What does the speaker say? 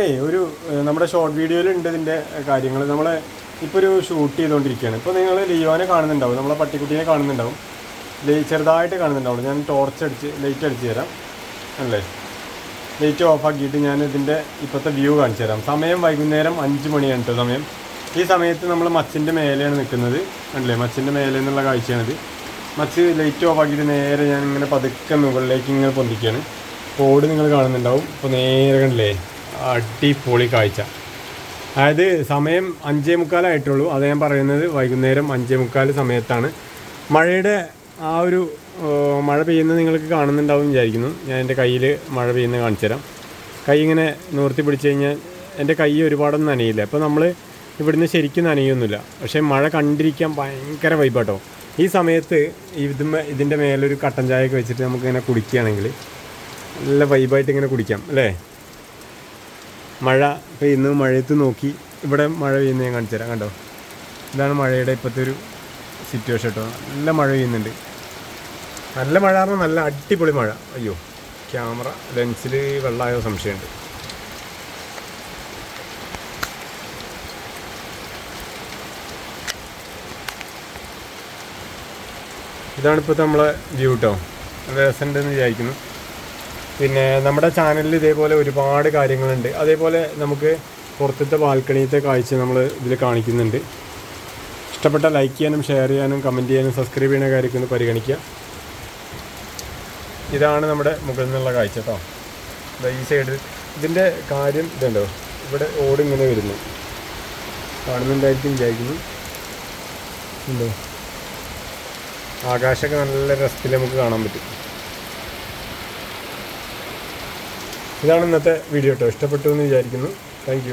ഒരു നമ്മുടെ ഷോർട്ട് വീഡിയോയിൽ ഉണ്ട് ഇതിന്റെ കാര്യങ്ങൾ നമ്മൾ ഇപ്പോൾ ഒരു ഷൂട്ട് ചെയ്തുകൊണ്ടിരിക്കുകയാണ് ഇപ്പോൾ നിങ്ങൾ ലിയോനെ കാണുന്നുണ്ടാവും. നമ്മളെ പട്ടിക്കുട്ടീനെ കാണുന്നുണ്ടാവും. ചെറുതായിട്ട് കാണുന്നുണ്ടാവും. ഞാൻ ടോർച്ച് അടിച്ച് ലൈറ്റ് അടിച്ച് തരാം. അല്ലേ? ലൈറ്റ് ഓഫ് ആക്കിയിട്ട് ഞാൻ ഇതിന്റെ ഇപ്പോഴത്തെ വ്യൂ കാണിച്ചു തരാം. സമയം വൈകുന്നേരം അഞ്ച് മണിയാണ് കേട്ടോ സമയം. ഈ സമയത്ത് നമ്മൾ മച്ചിന്റെ മേലെയാണ് നിൽക്കുന്നത് അല്ലേ? മച്ചിന്റെ മേലെ എന്നുള്ള കാഴ്ചയാണിത്. മച്ച് ലൈറ്റ് ഓഫ് ആക്കിയിട്ട് നേരെ ഞാൻ ഇങ്ങനെ പതുക്കെ മുകളിലേക്ക് ഇങ്ങനെ പൊന്തിക്കുകയാണ്. ഓട് നിങ്ങൾ കാണുന്നുണ്ടാവും. ഇപ്പോൾ നേരെ കണ്ടില്ലേ? അടിപൊളി കാഴ്ച. അതായത് സമയം അഞ്ചേ മുക്കാലായിട്ടുള്ളൂ അത് ഞാൻ പറയുന്നത് വൈകുന്നേരം അഞ്ചേ മുക്കാൽ സമയത്താണ്. മഴയുടെ ആ ഒരു മഴ പെയ്യുന്നത് നിങ്ങൾക്ക് കാണുന്നുണ്ടാവും വിചാരിക്കുന്നു. ഞാൻ എന്റെ കയ്യിൽ മഴ പെയ്യുന്നത് കാണിച്ചു തരാം കൈ ഇങ്ങനെ നിവർത്തി പിടിച്ച് കഴിഞ്ഞാൽ എന്റെ കൈ ഒരുപാടൊന്നും നനയില്ല. അപ്പോൾ നമ്മൾ ഇവിടുന്ന് ശരിക്കും നനയൊന്നുമില്ല. പക്ഷേ മഴ കണ്ടിരിക്കാൻ ഭയങ്കര വൈബാട്ടോ. ഈ സമയത്ത് ഇത് ഇതിന്റെ മേലൊരു കട്ടൻ ചായയൊക്കെ വെച്ചിട്ട് നമുക്കിങ്ങനെ കുടിക്കുകയാണെങ്കിൽ നല്ല വൈബായിട്ട് ഇങ്ങനെ കുടിക്കാം അല്ലേ? മഴ പെയ്യുന്നത് മഴയത്ത് നോക്കി. ഇവിടെ മഴ പെയ്യുന്നത് ഞാൻ കാണിച്ചു തരാം കണ്ടോ? ഇതാണ് മഴയുടെ ഇപ്പോഴത്തെ ഒരു സിറ്റുവേഷൻ കേട്ടോ നല്ല മഴ പെയ്യുന്നുണ്ട്. നല്ല മഴ പറഞ്ഞാൽ നല്ല അടിപൊളി മഴ. അയ്യോ ക്യാമറ ലെൻസിൽ വെള്ളമായോ സംശയമുണ്ട്. ഇതാണ് നമ്മളെ വ്യൂ കേട്ടോ രസമുണ്ടെന്ന് വിചാരിക്കുന്നു. പിന്നെ നമ്മുടെ ചാനലിൽ ഇതേപോലെ ഒരുപാട് കാര്യങ്ങളുണ്ട്. അതേപോലെ നമുക്ക് പുറത്തത്തെ ബാൽക്കണിയത്തെ കാഴ്ച നമ്മൾ ഇതിൽ കാണിക്കുന്നുണ്ട്. ഇഷ്ടപ്പെട്ട ലൈക്ക് ചെയ്യാനും ഷെയർ ചെയ്യാനും കമന്റ് ചെയ്യാനും സബ്സ്ക്രൈബ് ചെയ്യുന്ന കാര്യമൊക്കെ ഒന്ന് പരിഗണിക്കുക. ഇതാണ് നമ്മുടെ മുകളിൽ നിന്നുള്ള കാഴ്ച കേട്ടോ ഈ സൈഡ് ഇതിന്റെ കാര്യം ഇതുണ്ടോ? ഇവിടെ ഓട് ഇങ്ങനെ വരുന്നു. കാണുന്നുണ്ടായിരിക്കും വിചാരിക്കുന്നു. ഉണ്ടോ? ആകാശമൊക്കെ നല്ല രസത്തിൽ നമുക്ക് കാണാൻ പറ്റും. ഇതാണ് ഇന്നത്തെ വീഡിയോ കേട്ടോ ഇഷ്ടപ്പെട്ടു എന്ന് വിചാരിക്കുന്നു. താങ്ക്